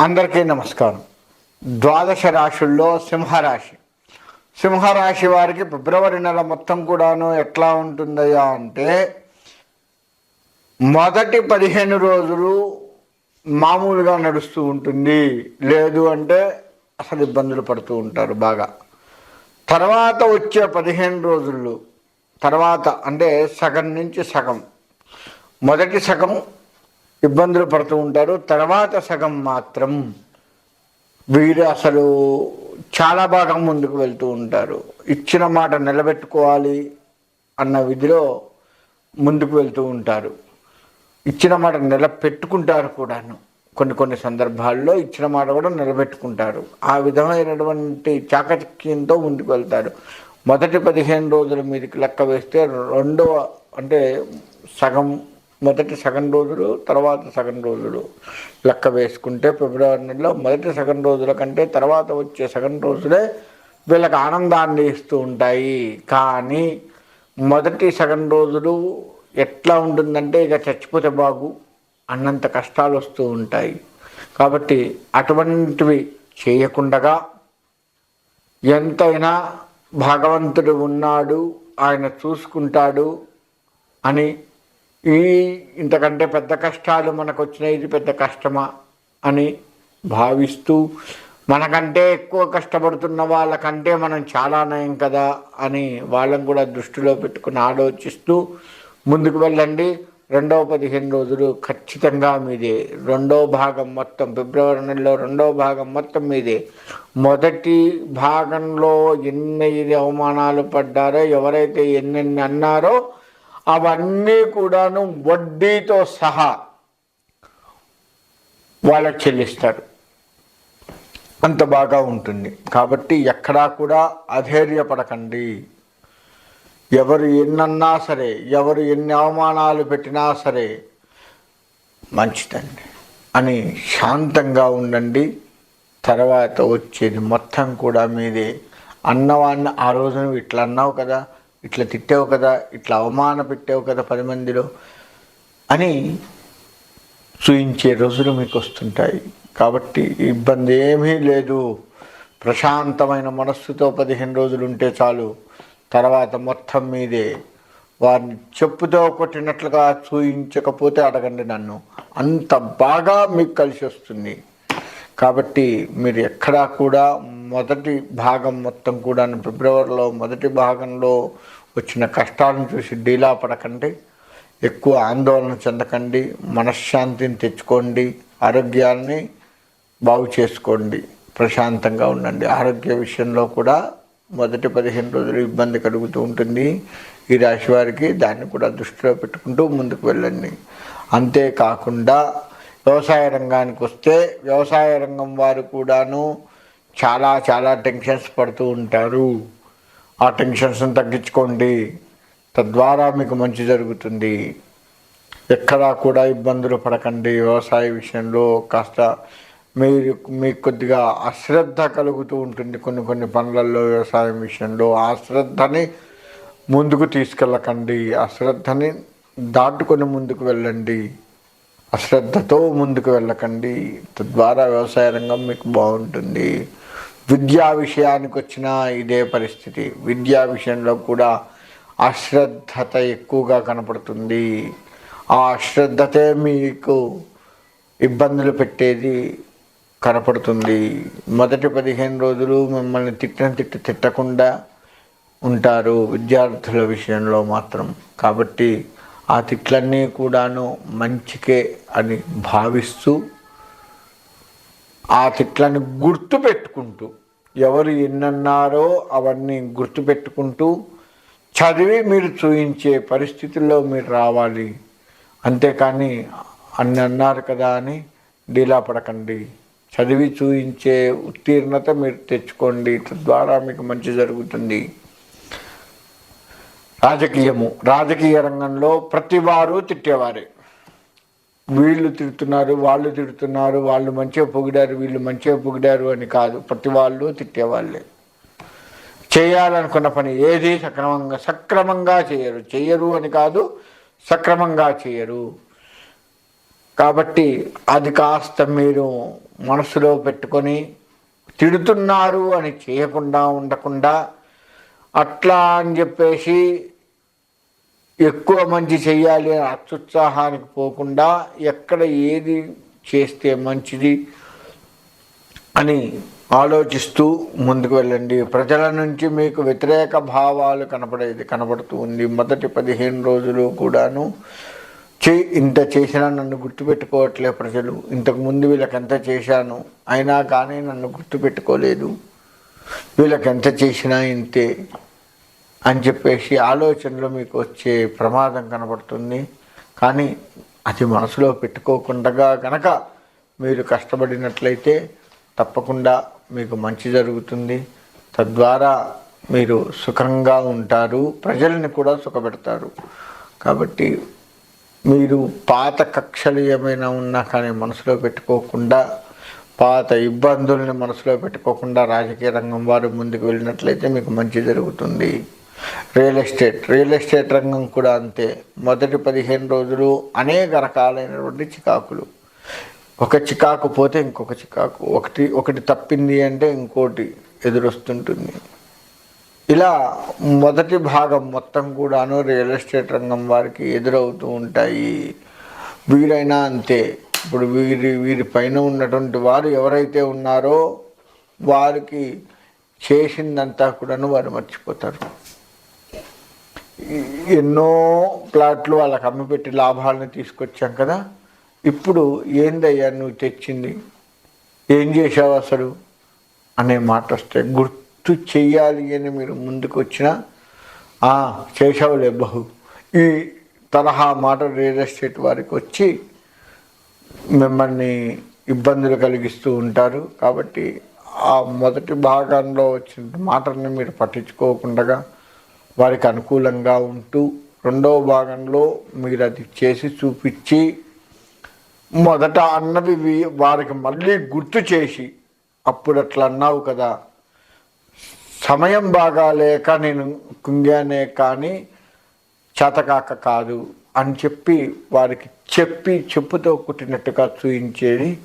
అందరికీ నమస్కారం. ద్వాదశ రాశుల్లో సింహరాశి. సింహరాశి వారికి ఫిబ్రవరి నెల మొత్తం కూడాను ఎట్లా ఉంటుందయ్యా అంటే మొదటి పదిహేను రోజులు మామూలుగా నడుస్తూ ఉంటుంది. లేదు అంటే అసలు ఇబ్బందులు పడుతూ ఉంటారు బాగా. తర్వాత వచ్చే పదిహేను రోజులు తర్వాత అంటే సగం నుంచి సగం. మొదటి సగం ఇబ్బందులు పడుతూ ఉంటారు తర్వాత సగం మాత్రం వీరు అసలు చాలా బాగా ముందుకు వెళ్తూ ఉంటారు ఇచ్చిన మాట నిలబెట్టుకోవాలి అన్న విధిలో ముందుకు వెళ్తూ ఉంటారు ఇచ్చిన మాట నిలబెట్టుకుంటారు కూడాను. కొన్ని కొన్ని సందర్భాల్లో ఇచ్చిన మాట కూడా నిలబెట్టుకుంటారు. ఆ విధమైనటువంటి చాకచక్యంతో ముందుకు వెళ్తారు. మొదటి పదిహేను రోజుల మీదకి లెక్క వేస్తే రెండవ అంటే సగం మొదటి సగం రోజులు తర్వాత సగం రోజులు లెక్క వేసుకుంటే ఫిబ్రవరి నెలలో మొదటి సగం రోజుల కంటే తర్వాత వచ్చే సగం రోజులే వీళ్ళకి ఆనందాన్ని ఇస్తూ ఉంటాయి. కానీ మొదటి సగం రోజులు ఎట్లా ఉంటుందంటే ఇక చచ్చిపోతే బాగు అన్నంత కష్టాలు వస్తూ ఉంటాయి. కాబట్టి అటువంటివి చేయకుండగా ఎంతైనా భగవంతుడు ఉన్నాడు ఆయన చూసుకుంటాడు అని ఈ ఇంతకంటే పెద్ద కష్టాలు మనకు వచ్చినాయి ఇది పెద్ద కష్టమా అని భావిస్తూ మనకంటే ఎక్కువ కష్టపడుతున్న వాళ్ళకంటే మనం చాలా నయం కదా అని వాళ్ళని కూడా దృష్టిలో పెట్టుకుని ఆలోచిస్తూ ముందుకు వెళ్ళండి. రెండవ పదిహేను రోజులు ఖచ్చితంగా మీదే. రెండో భాగం మొత్తం ఫిబ్రవరి నెలలో రెండో భాగం మొత్తం మీదే. మొదటి భాగంలో ఎన్ని అవమానాలు పడ్డారో ఎవరైతే ఎన్నెన్ని అన్నారో అవన్నీ కూడాను వడ్డీతో సహా వాళ్ళకి చెల్లిస్తారు. అంత బాగా ఉంటుంది. కాబట్టి ఎక్కడా కూడా అధైర్యపడకండి. ఎవరు ఎన్నన్నా సరే ఎవరు ఎన్ని అవమానాలు పెట్టినా సరే మంచిదండి. అని శాంతంగా ఉండండి. తర్వాత వచ్చేది మొత్తం కూడా మీదే. అన్నవాడిని ఆ రోజున ఇట్లా అన్నావు కదా ఇట్లా తిట్టావు కదా ఇట్లా అవమాన పెట్టావు కదా పది మందిలో అని చూయించే రోజులు మీకు వస్తుంటాయి. కాబట్టి ఇబ్బంది ఏమీ లేదు. ప్రశాంతమైన మనస్సుతో పదిహేను రోజులు ఉంటే చాలు. తర్వాత మొత్తం మీదే. వారిని చెప్పుతో కొట్టినట్లుగా చూయించకపోతే అడగండి నన్ను. అంత బాగా మీకు కలిసి వస్తుంది. కాబట్టి మీరు ఎక్కడా కూడా మొదటి భాగం మొత్తం కూడా ఫిబ్రవరిలో మొదటి భాగంలో వచ్చిన కష్టాలను చూసి డీలా పడకండి ఎక్కువ ఆందోళన చెందకండి మనశ్శాంతిని తెచ్చుకోండి ఆరోగ్యాన్ని బాగు చేసుకోండి ప్రశాంతంగా ఉండండి. ఆరోగ్య విషయంలో కూడా మొదటి పదిహేను రోజులు ఇబ్బంది కలుగుతూ ఉంటుంది. ఈ రాశి వారికి దాన్ని కూడా దృష్టిలో పెట్టుకుంటూ ముందుకు వెళ్ళండి. అంతేకాకుండా వ్యవసాయ రంగానికి వస్తే వ్యవసాయ రంగం వారు కూడాను చాలా చాలా టెన్షన్స్ పడుతూ ఉంటారు. ఆ టెన్షన్స్ని తగ్గించుకోండి. తద్వారా మీకు మంచి జరుగుతుంది. ఎక్కడా కూడా ఇబ్బందులు పడకండి. వ్యవసాయ విషయంలో కాస్త మీరు మీకు కొద్దిగా అశ్రద్ధ కలుగుతూ ఉంటుంది కొన్ని కొన్ని పనులలో వ్యవసాయం విషయంలో. ఆ శ్రద్ధని ముందుకు తీసుకెళ్ళకండి. ఆ శ్రద్ధని దాటుకొని ముందుకు వెళ్ళండి. అశ్రద్ధతో ముందుకు వెళ్ళకండి. తద్వారా వ్యవసాయ రంగం మీకు బాగుంటుంది. విద్యా విషయానికి వచ్చిన ఇదే పరిస్థితి. విద్యా విషయంలో కూడా అశ్రద్ధత ఎక్కువగా కనపడుతుంది. ఆ అశ్రద్ధతే మీకు ఇబ్బందులు పెట్టేది కనపడుతుంది. మొదటి పదిహేను రోజులు మిమ్మల్ని తిట్టిన తిట్టు తిట్టకుండా ఉంటారు విద్యార్థుల విషయంలో మాత్రం. కాబట్టి ఆ తిట్లన్నీ కూడాను మంచికే అని భావిస్తూ ఆ తిట్లను గుర్తు పెట్టుకుంటూ ఎవరు ఎన్నన్నారో అవన్నీ గుర్తు పెట్టుకుంటూ చదివి మీరు చూయించే పరిస్థితుల్లో మీరు రావాలి. అంతేకాని అన్ని అన్నారు కదా అని డీలా పడకండి. చదివి చూయించే ఉత్తీర్ణత మీరు తెచ్చుకోండి. తద్వారా మీకు మంచి జరుగుతుంది. రాజకీయము. రాజకీయ రంగంలో ప్రతి వారు తిట్టేవారే. వీళ్ళు తిడుతున్నారు వాళ్ళు తిడుతున్నారు వాళ్ళు మంచిగా పొగిడారు వీళ్ళు మంచిగా పొగిడారు అని కాదు. ప్రతి వాళ్ళు తిట్టేవాళ్ళే. చేయాలనుకున్న పని ఏది సక్రమంగా సక్రమంగా చేయరు. చేయరు అని కాదు సక్రమంగా చేయరు. కాబట్టి అది కాస్త మీరు మనసులో పెట్టుకొని తిడుతున్నారు అని చేయకుండా ఉండకుండా అట్లా అని చెప్పేసి ఎక్కువ మంచి చెయ్యాలి అని అత్యుత్సాహానికి పోకుండా ఎక్కడ ఏది చేస్తే మంచిది అని ఆలోచిస్తూ ముందుకు వెళ్ళండి. ప్రజల నుంచి మీకు వ్యతిరేక భావాలు కనపడేది కనబడుతూ ఉంది. మొదటి పదిహేను రోజులు కూడాను చే ఇంత చేసినా నన్ను గుర్తుపెట్టుకోవట్లే ప్రజలు. ఇంతకు ముందు వీళ్ళకి ఎంత చేశాను? అయినా కానీ నన్ను గుర్తుపెట్టుకోలేదు. వీళ్ళకి ఎంత చేసినా ఇంతే అని చెప్పేసి ఆలోచనలో మీకు వచ్చే ప్రమాదం కనబడుతుంది. కానీ అది మనసులో పెట్టుకోకుండా కనుక మీరు కష్టపడినట్లయితే తప్పకుండా మీకు మంచి జరుగుతుంది. తద్వారా మీరు సుఖంగా ఉంటారు. ప్రజల్ని కూడా సుఖపెడతారు. కాబట్టి మీరు పాత కక్షలు ఏమైనా ఉన్నా కానీ మనసులో పెట్టుకోకుండా పాత ఇబ్బందుల్ని మనసులో పెట్టుకోకుండా రాజకీయ రంగం వారు ముందుకు వెళ్ళినట్లయితే మీకు మంచి జరుగుతుంది. రియల్ ఎస్టేట్ రియల్ ఎస్టేట్ రంగం కూడా అంతే. మొదటి పదిహేను రోజులు అనేక రకాలైనటువంటి చికాకులు. ఒక చికాకు పోతే ఇంకొక చికాకు. ఒకటి ఒకటి తప్పింది అంటే ఇంకోటి ఎదురొస్తుంటుంది. ఇలా మొదటి భాగం మొత్తం కూడాను రియల్ ఎస్టేట్ రంగం వారికి ఎదురవుతూ ఉంటాయి. వీరైనా అంతే. ఇప్పుడు వీరి వీరి పైన ఉన్నటువంటి వారు ఎవరైతే ఉన్నారో వారికి చేసిందంతా కూడాను వారు మర్చిపోతారు. ఎన్నో ప్లాట్లు వాళ్ళకి అమ్మిపెట్టి లాభాలను తీసుకొచ్చాం కదా. ఇప్పుడు ఏందయ్యా నువ్వు తెచ్చింది? ఏం చేసావు అసలు? అనే మాట వస్తే గుర్తు చెయ్యాలి అని మీరు ముందుకు వచ్చినా చేసావులే బహు. ఈ తరహా మాట రియల్ ఎస్టేట్ వారికి వచ్చి మిమ్మల్ని ఇబ్బందులు కలిగిస్తూ ఉంటారు. కాబట్టి ఆ మొదటి భాగంలో వచ్చిన మాటల్ని మీరు పట్టించుకోకుండా వారికి అనుకూలంగా ఉంటూ రెండవ భాగంలో మీరు అది చేసి చూపించి మొదట అన్నది వారికి మళ్ళీ గుర్తు చేసి అప్పుడు అట్లా అన్నావు కదా. సమయం బాగాలేక నేను కుంగానే కానీ చేతకాక కాదు అని చెప్పి వారికి చెప్పి చెప్పుతో కుట్టినట్టుగా చూయించేది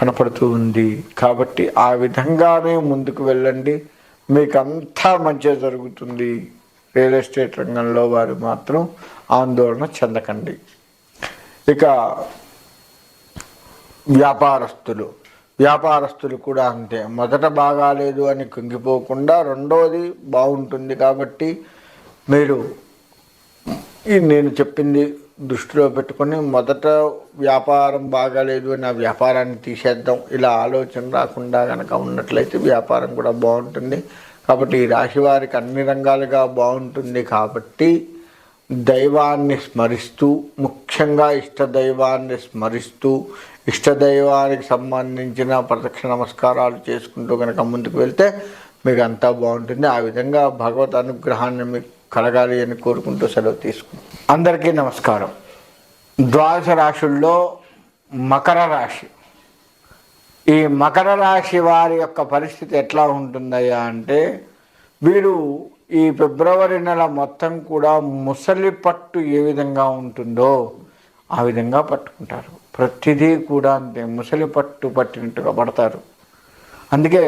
కనపడుతూ ఉంది. కాబట్టి ఆ విధంగానే ముందుకు వెళ్ళండి. మీకు అంతా మంచిగా జరుగుతుంది. రియల్ ఎస్టేట్ రంగంలో వారు మాత్రం ఆందోళన చెందకండి. ఇక వ్యాపారస్తులు. వ్యాపారస్తులు కూడా అంతే. మొదట బాగాలేదు అని కుంగిపోకుండా రెండోది బాగుంటుంది కాబట్టి మీరు నేను చెప్పింది దృష్టిలో పెట్టుకొని మొదట వ్యాపారం బాగాలేదు అని ఆ వ్యాపారాన్ని తీసేద్దాం. ఇలా ఆలోచన రాకుండా కనుక ఉన్నట్లయితే వ్యాపారం కూడా బాగుంటుంది. కాబట్టి ఈ రాశి వారికి అన్ని రంగాలుగా బాగుంటుంది కాబట్టి దైవాన్ని స్మరిస్తూ ముఖ్యంగా ఇష్ట దైవాన్ని స్మరిస్తూ ఇష్ట దైవానికి సంబంధించిన ప్రదక్ష నమస్కారాలు చేసుకుంటూ కనుక ముందుకు వెళ్తే మీకు అంతా బాగుంటుంది. ఆ విధంగా భగవత్ అనుగ్రహాన్ని మీకు కలగాలి అని కోరుకుంటూ సెలవు తీసుకుంటాం అందరికీ నమస్కారం. ద్వాదశ రాశుల్లో మకర రాశి. ఈ మకర రాశి వారి యొక్క పరిస్థితి ఎట్లా ఉంటుందయ్యా అంటే వీరు ఈ ఫిబ్రవరి నెల మొత్తం కూడా ముసలి పట్టు ఏ విధంగా ఉంటుందో ఆ విధంగా పట్టుకుంటారు. ప్రతిదీ కూడా అంతే ముసలి పట్టు పట్టినట్టుగా పడతారు. అందుకే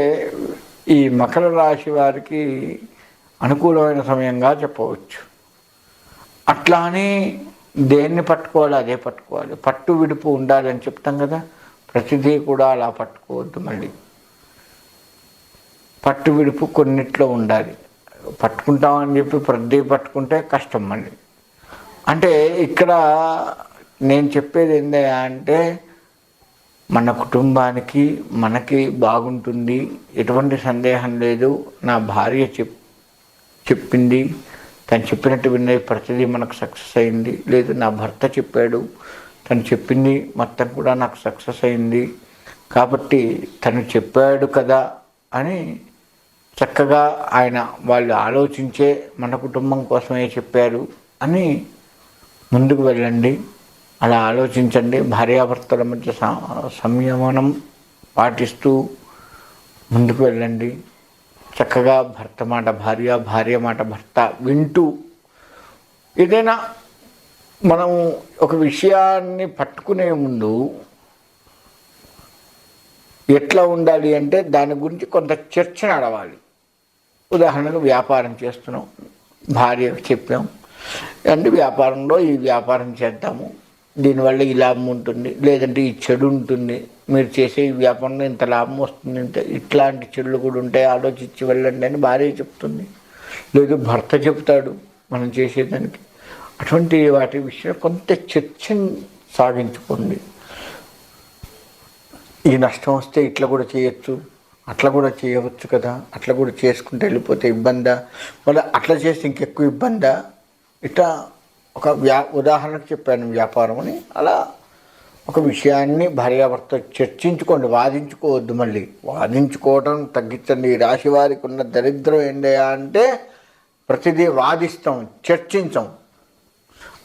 ఈ మకర రాశి వారికి అనుకూలమైన సమయంగా చెప్పవచ్చు. అట్లా అని దేన్ని పట్టుకోవాలి అదే పట్టుకోవాలి. పట్టు విడుపు ఉండాలని చెప్తాం కదా ప్రతిదీ కూడా అలా పట్టుకోవద్దు మళ్ళీ. పట్టు విడుపు కొన్నిట్లో ఉండాలి. పట్టుకుంటామని చెప్పి ప్రతి పట్టుకుంటే కష్టం మళ్ళీ. అంటే ఇక్కడ నేను చెప్పేది ఏందయ్యా అంటే మన కుటుంబానికి మనకి బాగుంటుంది ఎటువంటి సందేహం లేదు నా భార్య చెప్ చెప్పింది. తను చెప్పినట్టు విన్నది ప్రతిదీ మనకు సక్సెస్ అయింది. లేదు నా భర్త చెప్పాడు. తను చెప్పింది మొత్తం కూడా నాకు సక్సెస్ అయింది. కాబట్టి తను చెప్పాడు కదా అని చక్కగా ఆయన వాళ్ళు ఆలోచించే మన కుటుంబం కోసమే చెప్పారు అని ముందుకు వెళ్ళండి. అలా ఆలోచించండి. భార్యాభర్తల మధ్య స- సంయమనం పాటిస్తూ ముందుకు వెళ్ళండి. చక్కగా భర్త మాట భార్య భార్య మాట భర్త వింటూ ఏదైనా మనం ఒక విషయాన్ని పట్టుకునే ముందు ఎట్లా ఉండాలి అంటే దాని గురించి కొంత చర్చ నడవాలి ఉదాహరణకు వ్యాపారం చేస్తున్నాం భార్య చెప్పాం అంటే వ్యాపారంలో ఈ వ్యాపారం చేద్దాము దీనివల్ల ఈ లాభం ఉంటుంది లేదంటే ఈ చెడు ఉంటుంది. మీరు చేసే ఈ వ్యాపారంలో ఇంత లాభం వస్తుంది ఇంత ఇట్లాంటి చెడులు కూడా ఉంటాయి ఆలోచించి వెళ్ళండి అని భార్య చెప్తుంది. లేదు భర్త చెప్తాడు మనం చేసేదానికి అటువంటి వాటి విషయం కొంత చర్చను సాగించుకోండి. ఈ నష్టం వస్తే ఇట్లా కూడా చేయొచ్చు అట్లా కూడా చేయవచ్చు కదా అట్లా కూడా చేసుకుంటే వెళ్ళిపోతే ఇబ్బందా? మళ్ళీ అట్లా చేస్తే ఇంకెక్కువ ఇబ్బందా? ఇట్లా ఒక వ్యా ఉదాహరణకు చెప్పాను వ్యాపారం అని. అలా ఒక విషయాన్ని భార్యాభర్త చర్చించుకోండి వాదించుకోవద్దు మళ్ళీ. వాదించుకోవడం తగ్గించండి. ఈ రాశి వారికి ఉన్న దరిద్రం ఏంటయా అంటే ప్రతిదీ వాదిస్తాం చర్చించాం.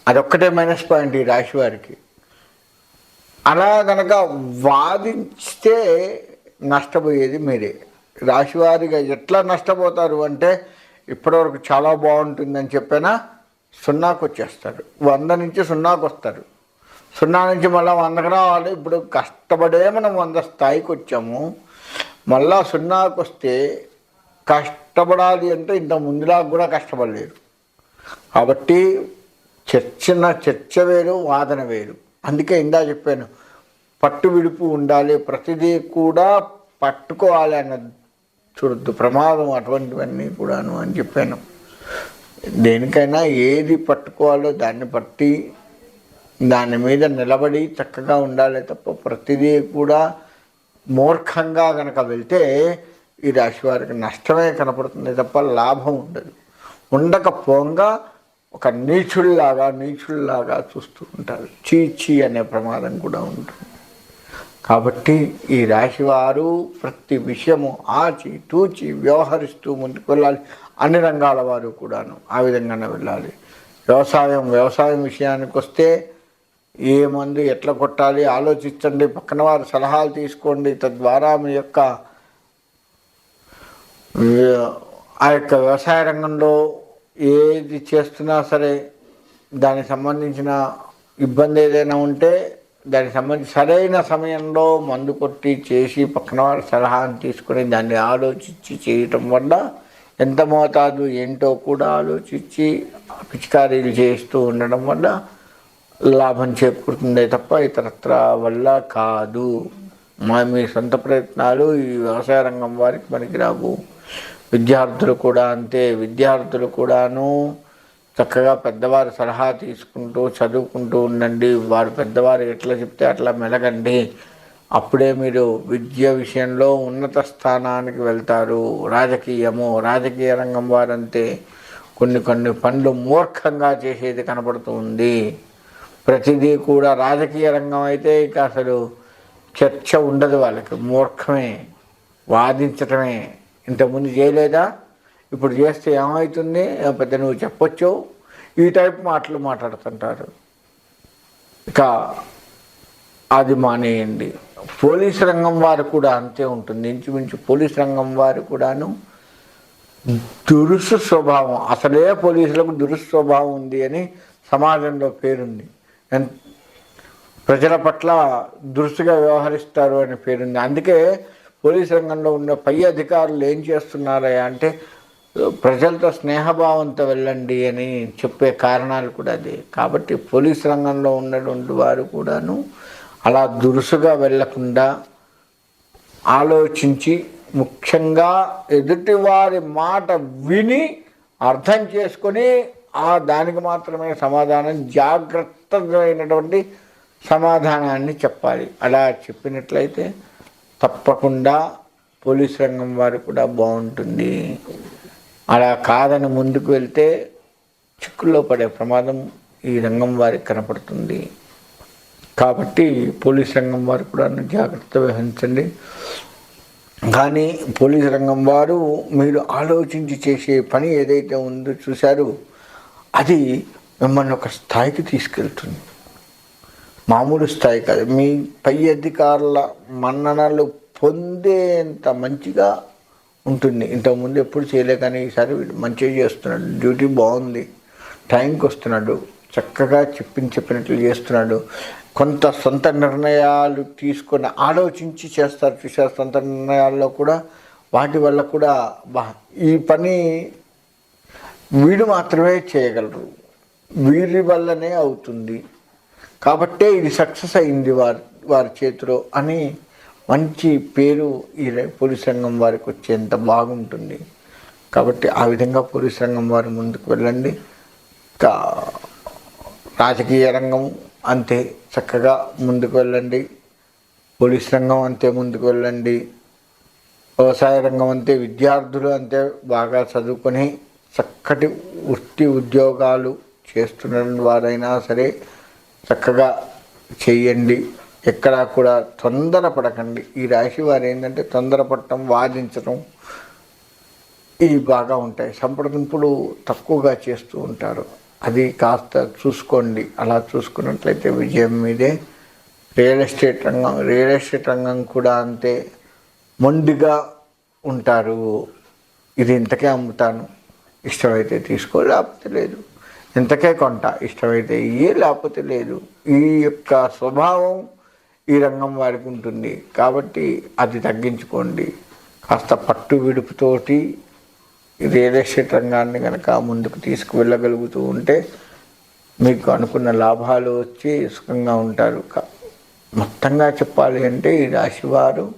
అదొక్కటే మైనస్ పాయింట్ ఈ రాశి వారికి. అలా కనుక వాదిస్తే నష్టపోయేది మీరే. రాశివారిగా ఎట్లా నష్టపోతారు అంటే ఇప్పటివరకు చాలా బాగుంటుందని చెప్పినా? సున్నాకు వచ్చేస్తారు వంద నుంచి సున్నాకు వస్తారు సున్నా నుంచి మళ్ళీ వందకు రావాలి. ఇప్పుడు కష్టపడే మనం వంద స్థాయికి వచ్చాము మళ్ళా సున్నాకు వస్తే కష్టపడాలి అంటే ఇంత ముందులా కూడా కష్టపడలేరు కాబట్టి చర్చన చర్చ వేరు వాదన వేరు. అందుకే ఇందా చెప్పాను పట్టు విడుపు ఉండాలి. ప్రతిదీ కూడా పట్టుకోవాలి అన్న చూడద్దు. ప్రమాదం అటువంటివన్నీ కూడాను అని చెప్పాను. దేనికైనా ఏది పట్టుకోవాలో దాన్ని పట్టి దాని మీద నిలబడి చక్కగా ఉండాలి తప్ప ప్రతిదీ కూడా మూర్ఖంగా కనుక వెళ్తే ఈ రాశి వారికి నష్టమే కనపడుతుంది తప్ప లాభం ఉండదు. ఉండకపోగా ఒక నీచుల్లాగా నీచుల్లాగా చూస్తూ ఉంటారు. చీచి అనే ప్రమాదం కూడా ఉంటుంది. కాబట్టి ఈ రాశివారు ప్రతి విషయము ఆచి తూచి వ్యవహరిస్తూ ముందుకు వెళ్ళాలి. అన్ని రంగాల వారు కూడాను ఆ విధంగానే వెళ్ళాలి. వ్యవసాయం వ్యవసాయం విషయానికి వస్తే ఏ మందు ఎట్లా కొట్టాలి ఆలోచించండి. పక్కన వారు సలహాలు తీసుకోండి. తద్వారా మీ యొక్క ఆ యొక్క వ్యవసాయ రంగంలో ఏది చేస్తున్నా సరే దానికి సంబంధించిన ఇబ్బంది ఏదైనా ఉంటే దానికి సంబంధించి సరైన సమయంలో మందు కొట్టి చేసి పక్కన వాళ్ళ సలహాను తీసుకొని దాన్ని ఆలోచించి చేయటం వల్ల ఎంత మోతాదు ఏంటో కూడా ఆలోచించి పిచికారీలు చేస్తూ ఉండడం వల్ల లాభం చేకూరుతుందే తప్ప ఇతరత్ర వల్ల కాదు. మా మీ సొంత ప్రయత్నాలు ఈ వ్యవసాయ రంగం వారికి పనికిరావు. విద్యార్థులు కూడా అంతే. విద్యార్థులు కూడాను చక్కగా పెద్దవారి సలహా తీసుకుంటూ చదువుకుంటూ ఉండండి. వారు పెద్దవారు ఎట్లా చెప్తే అట్లా మెలగండి. అప్పుడే మీరు విద్య విషయంలో ఉన్నత స్థానానికి వెళ్తారు. రాజకీయము రాజకీయ రంగం వారంతే కొన్ని కొన్ని పనులు మూర్ఖంగా చేసేది కనబడుతుంది ప్రతిదీ కూడా రాజకీయ రంగం అయితే ఇక అసలు చర్చ ఉండదు వాళ్ళకి. మూర్ఖమే వాదించటమే. ఇంతకుముందు చేయలేదా? ఇప్పుడు చేస్తే ఏమవుతుంది పెద్ద నువ్వు చెప్పొచ్చు. ఈ టైప్ మాటలు మాట్లాడుతుంటారు. ఇక అది మానేయండి. పోలీస్ రంగం వారు కూడా అంతే ఉంటుంది. ఇంచుమించు పోలీస్ రంగం వారు కూడాను దురుసు స్వభావం. అసలే పోలీసులకు దురుసు స్వభావం ఉంది అని సమాజంలో పేరుంది. ప్రజల పట్ల దురుసుగా వ్యవహరిస్తారు అనే పేరుంది. అందుకే పోలీస్ రంగంలో ఉన్న పై అధికారులు ఏం చేస్తున్నారా అంటే ప్రజలతో స్నేహభావంతో వెళ్ళండి అని చెప్పే కారణాలు కూడా అదే. కాబట్టి పోలీస్ రంగంలో ఉన్నటువంటి వారు కూడాను అలా దురుసుగా వెళ్ళకుండా ఆలోచించి ముఖ్యంగా ఎదుటివారి మాట విని అర్థం చేసుకొని ఆ దానికి మాత్రమే సమాధానం జాగ్రత్తమైనటువంటి సమాధానాన్ని చెప్పాలి. అలా చెప్పినట్లయితే తప్పకుండా పోలీస్ రంగం వారు కూడా బాగుంటుంది. అలా కాదని ముందుకు వెళ్తే చిక్కుల్లో పడే ప్రమాదం ఈ రంగం వారికి కనపడుతుంది. కాబట్టి పోలీస్ రంగం వారు కూడా జాగ్రత్త వహించండి. కానీ పోలీస్ రంగం వారు మీరు ఆలోచించి చేసే పని ఏదైతే ఉందో చూశారు అది మిమ్మల్ని ఒక స్థాయికి తీసుకెళ్తుంది. మామూలు స్థాయి కాదు. మీ పై అధికారుల మన్ననలు పొందేంత మంచిగా ఉంటుంది. ఇంతకుముందు ఎప్పుడు చేయలే కానీ ఈసారి వీడు మంచిగా చేస్తున్నాడు. డ్యూటీ బాగుంది. టైంకి వస్తున్నాడు. చక్కగా చెప్పింది చెప్పినట్లు చేస్తున్నాడు. కొంత సొంత నిర్ణయాలు తీసుకొని ఆలోచించి చేస్తారు. చూసారు సొంత నిర్ణయాల్లో కూడా వాటి వల్ల కూడా బా ఈ పని వీడు మాత్రమే చేయగలరు. వీరి వల్లనే అవుతుంది. కాబట్టే ఇది సక్సెస్ అయింది వారి వారి చేతిలో అని మంచి పేరు ఈ పోలీస్ రంగం వారికి వచ్చేంత బాగుంటుంది. కాబట్టి ఆ విధంగా పోలీస్ రంగం వారు ముందుకు వెళ్ళండి. రాజకీయ రంగం అంతే చక్కగా ముందుకు వెళ్ళండి. పోలీస్ రంగం అంతే ముందుకు వెళ్ళండి. వ్యవసాయ రంగం అంతే విద్యార్థులు అంతే బాగా చదువుకొని చక్కటి వృత్తి ఉద్యోగాలు చేస్తున్న వారైనా సరే చక్కగా చేయండి. ఎక్కడా కూడా తొందరపడకండి. ఈ రాశి వారు ఏంటంటే తొందరపడటం వాదించడం ఇవి బాగా ఉంటాయి. సంప్రదింపులు తక్కువగా చేస్తూ ఉంటారు. అది కాస్త చూసుకోండి. అలా చూసుకున్నట్లయితే విజయం మీదే. రియల్ ఎస్టేట్ రంగం రియల్ ఎస్టేట్ రంగం కూడా అంతే మొండిగా ఉంటారు. ఇది ఇంతకే అమ్ముతాను. ఇష్టమైతే తీసుకో లేకపోతే లేదు. ఇంతకే కొంట. ఇష్టమైతే ఇయ్యే లేకపోతే లేదు. ఈ యొక్క స్వభావం ఈ రంగం వారికి ఉంటుంది. కాబట్టి అది తగ్గించుకోండి. కాస్త పట్టు విడుపుతోటి రియల్ ఎస్టేట్ రంగాన్ని కనుక ముందుకు తీసుకువెళ్ళగలుగుతూ ఉంటే మీకు అనుకున్న లాభాలు వచ్చి సుఖంగా ఉంటారు. క- మొత్తంగా చెప్పాలి అంటే ఈ రాశివారు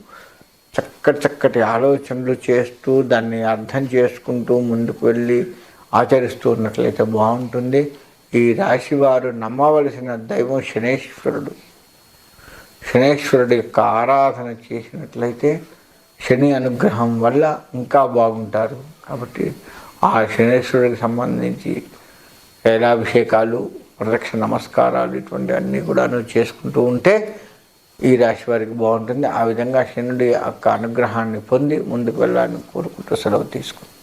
చక్కటి చక్కటి ఆలోచనలు చేస్తూ దాన్ని అర్థం చేసుకుంటూ ముందుకు వెళ్ళి ఆచరిస్తూ ఉన్నట్లయితే బాగుంటుంది. ఈ రాశివారు నమ్మవలసిన దైవం శనేశ్వరుడు. శనేశ్వరుడి యొక్క ఆరాధన చేసినట్లయితే శని అనుగ్రహం వల్ల ఇంకా బాగుంటారు. కాబట్టి ఆ శనేశ్వరుడికి సంబంధించి తైలాభిషేకాలు ప్రదక్ష నమస్కారాలు ఇటువంటి అన్నీ కూడా చేసుకుంటూ ఉంటే ఈ రాశి వారికి బాగుంటుంది. ఆ విధంగా శనుడి యొక్క అనుగ్రహాన్ని పొంది ముందుకు వెళ్ళాలని కోరుకుంటూ సెలవు తీసుకుంటాం